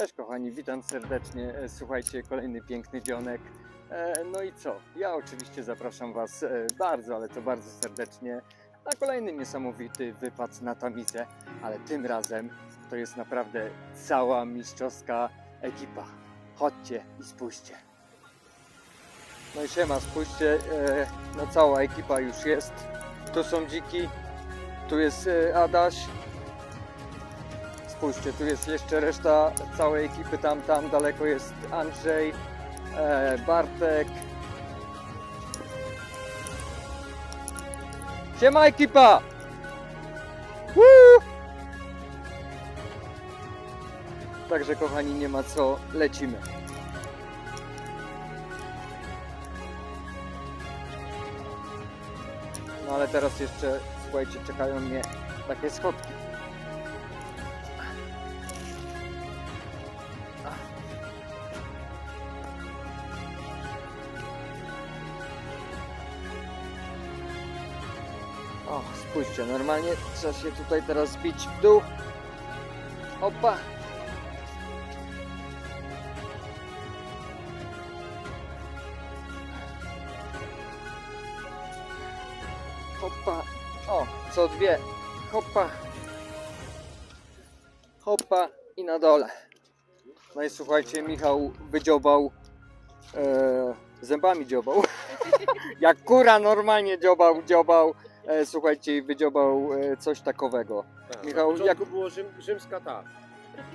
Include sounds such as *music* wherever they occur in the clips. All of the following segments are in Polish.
Cześć kochani, witam serdecznie. E, Słuchajcie, kolejny piękny dzionek. E, No i co? Ja oczywiście zapraszam Was e, bardzo, ale to bardzo serdecznie na kolejny niesamowity wypad na tamizę, ale tym razem to jest naprawdę cała mistrzowska ekipa. Chodźcie i spójrzcie. No i siema, spójrzcie, no cała ekipa już jest. Tu są dziki, tu jest Adaś, Spójrzcie, tu jest jeszcze reszta całej ekipy, tam, tam daleko jest Andrzej, e, Bartek. Siema ekipa! Woo! Także kochani, nie ma co, lecimy. No ale teraz jeszcze, słuchajcie, czekają mnie takie schodki. Spójrzcie, normalnie trzeba się tutaj teraz bić w dół. Opa! Hopa! O, co dwie. Hopa! Hopa i na dole. No i słuchajcie, Michał wydziobał e, zębami dziobał. *laughs* Jak kura normalnie dziobał, dziobał. E, słuchajcie, wydziobał e, coś takowego. Tak, Michał, na początku było Rzym, rzymska ta.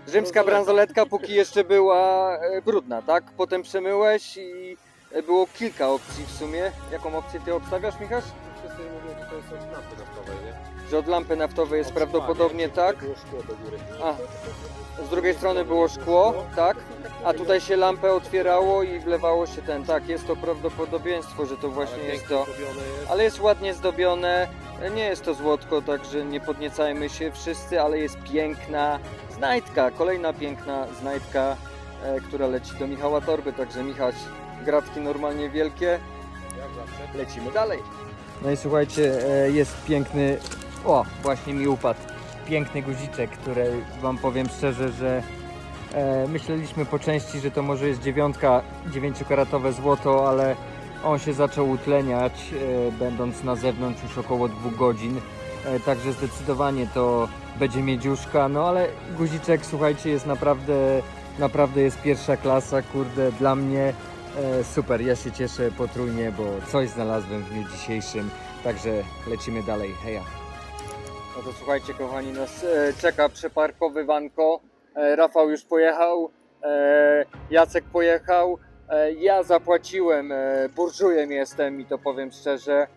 Rzymska bransoletka, póki jeszcze była e, brudna, tak? Potem przemyłeś i e, było kilka opcji w sumie. Jaką opcję ty obstawiasz, Michał? Wszyscy mówią, że to jest od lampy naftowej, nie? Że od lampy naftowej jest Od prawdopodobnie tak. Było szkło do góry. A, z drugiej strony było szkło, tak? A tutaj się lampę otwierało i wlewało się ten, tak, jest to prawdopodobieństwo, że to właśnie jest to. Ale jest ładnie zdobione, nie jest to złotko, także nie podniecajmy się wszyscy, ale jest piękna znajdka, kolejna piękna znajdka, e, która leci do Michała Torby, także Michał, gratki normalnie wielkie, Jak zawsze. lecimy dalej. No i słuchajcie, e, jest piękny, o właśnie mi upadł, piękny guziczek, który wam powiem szczerze, że e, myśleliśmy po części, że to może jest dziewiątka, dziewięciokaratowe złoto, ale on się zaczął utleniać, e, będąc na zewnątrz już około dwóch godzin, e, także zdecydowanie to będzie miedziuszka, no ale guziczek słuchajcie jest naprawdę, naprawdę jest pierwsza klasa, kurde, dla mnie. E, super, ja się cieszę potrójnie, bo coś znalazłem w dniu dzisiejszym, także lecimy dalej, heja. No to słuchajcie kochani, nas e, czeka przeparkowywanko, e, Rafał już pojechał, e, Jacek pojechał, ja zapłaciłem, burżujem jestem i to powiem szczerze,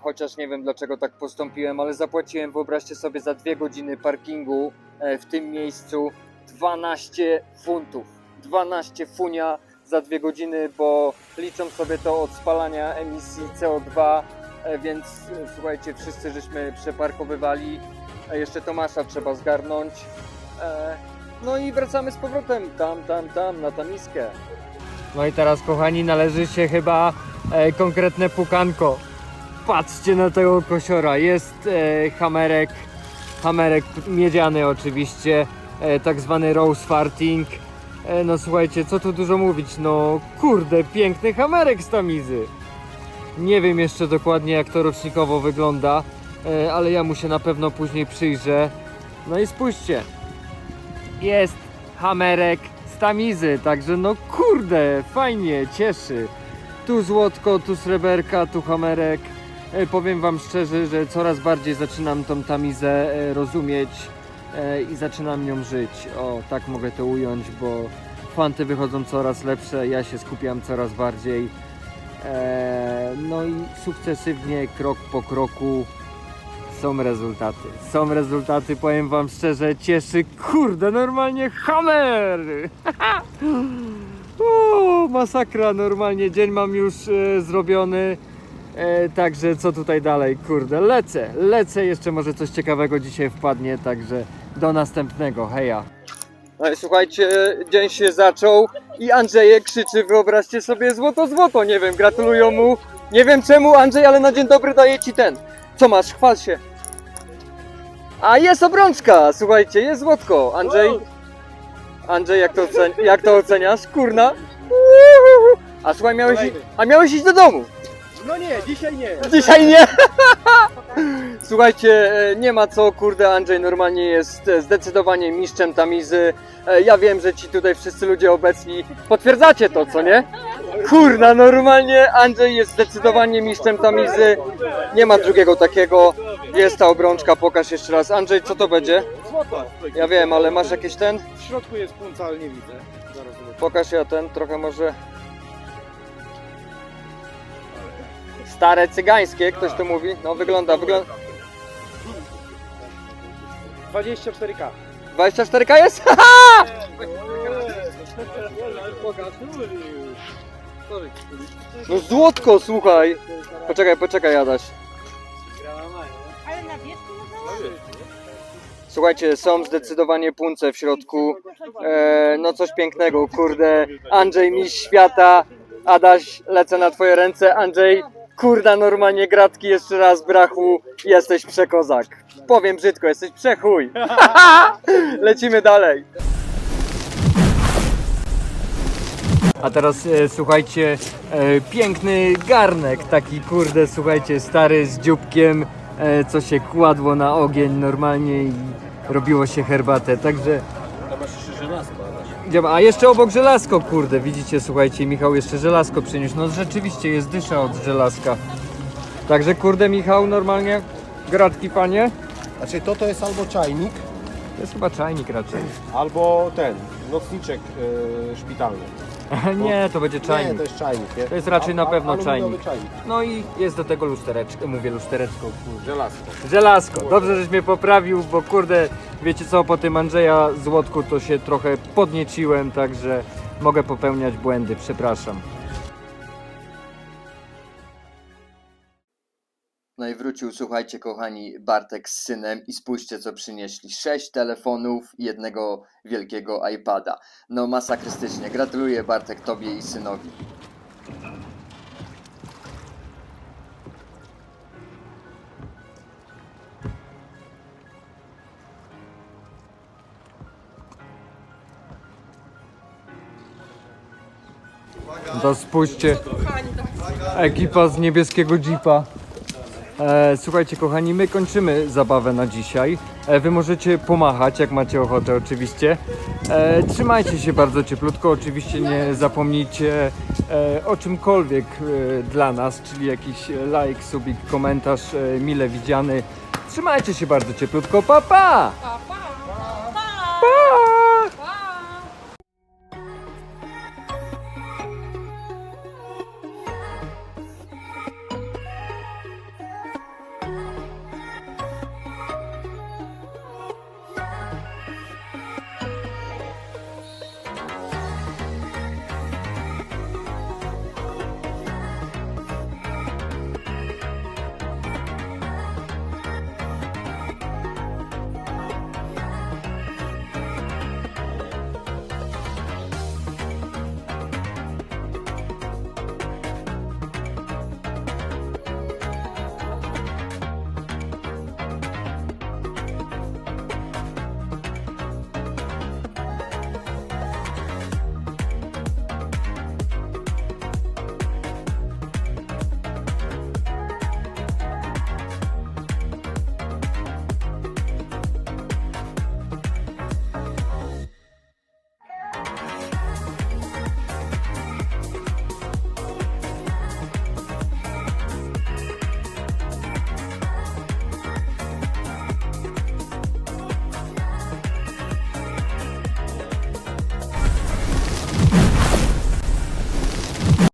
chociaż nie wiem dlaczego tak postąpiłem, ale zapłaciłem, wyobraźcie sobie, za dwie godziny parkingu w tym miejscu 12 funtów, 12 funia za dwie godziny, bo liczą sobie to od spalania emisji CO2, e, więc e, słuchajcie, wszyscy żeśmy przeparkowywali, jeszcze Tomasza trzeba zgarnąć. E, No i wracamy z powrotem tam, tam, tam, na tamiskę. No i teraz, kochani, należy się chyba e, konkretne pukanko. Patrzcie na tego kosiora, jest e, hamerek, hamerek miedziany oczywiście, e, tak zwany rose farting. E, no słuchajcie, co tu dużo mówić, no kurde, piękny hamerek z tamizy. Nie wiem jeszcze dokładnie jak to rocznikowo wygląda, e, ale ja mu się na pewno później przyjrzę. No i spójrzcie, jest hamerek z tamizy, także no kurde, fajnie, cieszy. Tu złotko, tu sreberka, tu hamerek. E, powiem wam szczerze, że coraz bardziej zaczynam tą tamizę e, rozumieć i zaczynam nią żyć. O, tak mogę to ująć, bo fanty wychodzą coraz lepsze, ja się skupiam coraz bardziej. E, no i sukcesywnie, krok po kroku są rezultaty. Są rezultaty, powiem wam szczerze, cieszy, kurde, normalnie hammer! *laughs* masakra, normalnie, dzień mam już e, zrobiony. E, także co tutaj dalej? Kurde, lecę, lecę, jeszcze może coś ciekawego dzisiaj wpadnie, także do następnego, heja. No i słuchajcie, dzień się zaczął i Andrzejek krzyczy, wyobraźcie sobie, złoto, złoto, nie wiem, gratulują mu. Nie wiem czemu Andrzej, ale na dzień dobry daje ci ten. Co masz, chwal się. A jest obrączka, słuchajcie, jest złotko, Andrzej. Andrzej, jak to, ocen jak to oceniasz? Kurna? A słuchaj, miałeś, i- a miałeś iść do domu. No nie, dzisiaj nie. Dzisiaj nie! *laughs* Słuchajcie, e, nie ma co, kurde, Andrzej normalnie jest e, zdecydowanie mistrzem tamizy. E, Ja wiem, że ci tutaj wszyscy ludzie obecni potwierdzacie to, co nie? Kurna, normalnie Andrzej jest zdecydowanie mistrzem tamizy. Nie ma drugiego takiego. Jest ta obrączka, pokaż jeszcze raz. Andrzej, co to będzie? Złoto. Ja wiem, ale masz jakiś ten? W środku jest punca, ale nie widzę. Zaraz zobaczę. Pokaż ja ten, trochę może... Stare cygańskie, ktoś to mówi? No wygląda, wygląda... 24K. 24K jest? *laughs* No złotko, słuchaj. Poczekaj, poczekaj, Adaś. Ale na. Słuchajcie, są zdecydowanie punce w środku. E, no coś pięknego, kurde. Andrzej, mistrz świata. Adaś, lecę na twoje ręce. Andrzej, kurda, normalnie gratki jeszcze raz, brachu. Jesteś przekozak. Powiem brzydko, jesteś przechuj. *laughs* Lecimy dalej. A teraz e, słuchajcie, e, piękny garnek, taki kurde, słuchajcie, stary z dzióbkiem, e, co się kładło na ogień normalnie i robiło się herbatę, także... Tam masz jeszcze żelazko, Adaś. A jeszcze obok żelazko, kurde, widzicie, słuchajcie, Michał jeszcze żelazko przyniósł, no rzeczywiście jest dysza od żelazka. Także kurde, Michał, normalnie, gratki panie. Znaczy to to jest albo czajnik, To jest chyba czajnik raczej. albo ten, nocniczek yy, szpitalny. *laughs* Nie, to będzie Nie, czajnik. to jest czajnik, nie? To jest raczej na pewno czajnik. czajnik. No i jest do tego lustereczko, mówię lustereczko, kurde. Żelazko. Żelazko. Dobrze, żeś mnie poprawił, bo kurde, wiecie co, po tym Andrzeja Złotku to się trochę podnieciłem, także mogę popełniać błędy, przepraszam. Wrócił, słuchajcie kochani, Bartek z synem i spójrzcie co przynieśli. Sześć telefonów i jednego wielkiego iPada. No masakrystycznie. Gratuluję Bartek tobie i synowi. To spójrzcie, ekipa z niebieskiego Jeepa. E, słuchajcie kochani, my kończymy zabawę na dzisiaj. E, wy możecie pomachać, jak macie ochotę oczywiście. E, trzymajcie się bardzo cieplutko, oczywiście nie zapomnijcie o czymkolwiek dla nas, czyli jakiś like, subik, komentarz mile widziany. Trzymajcie się bardzo cieplutko, pa! Pa,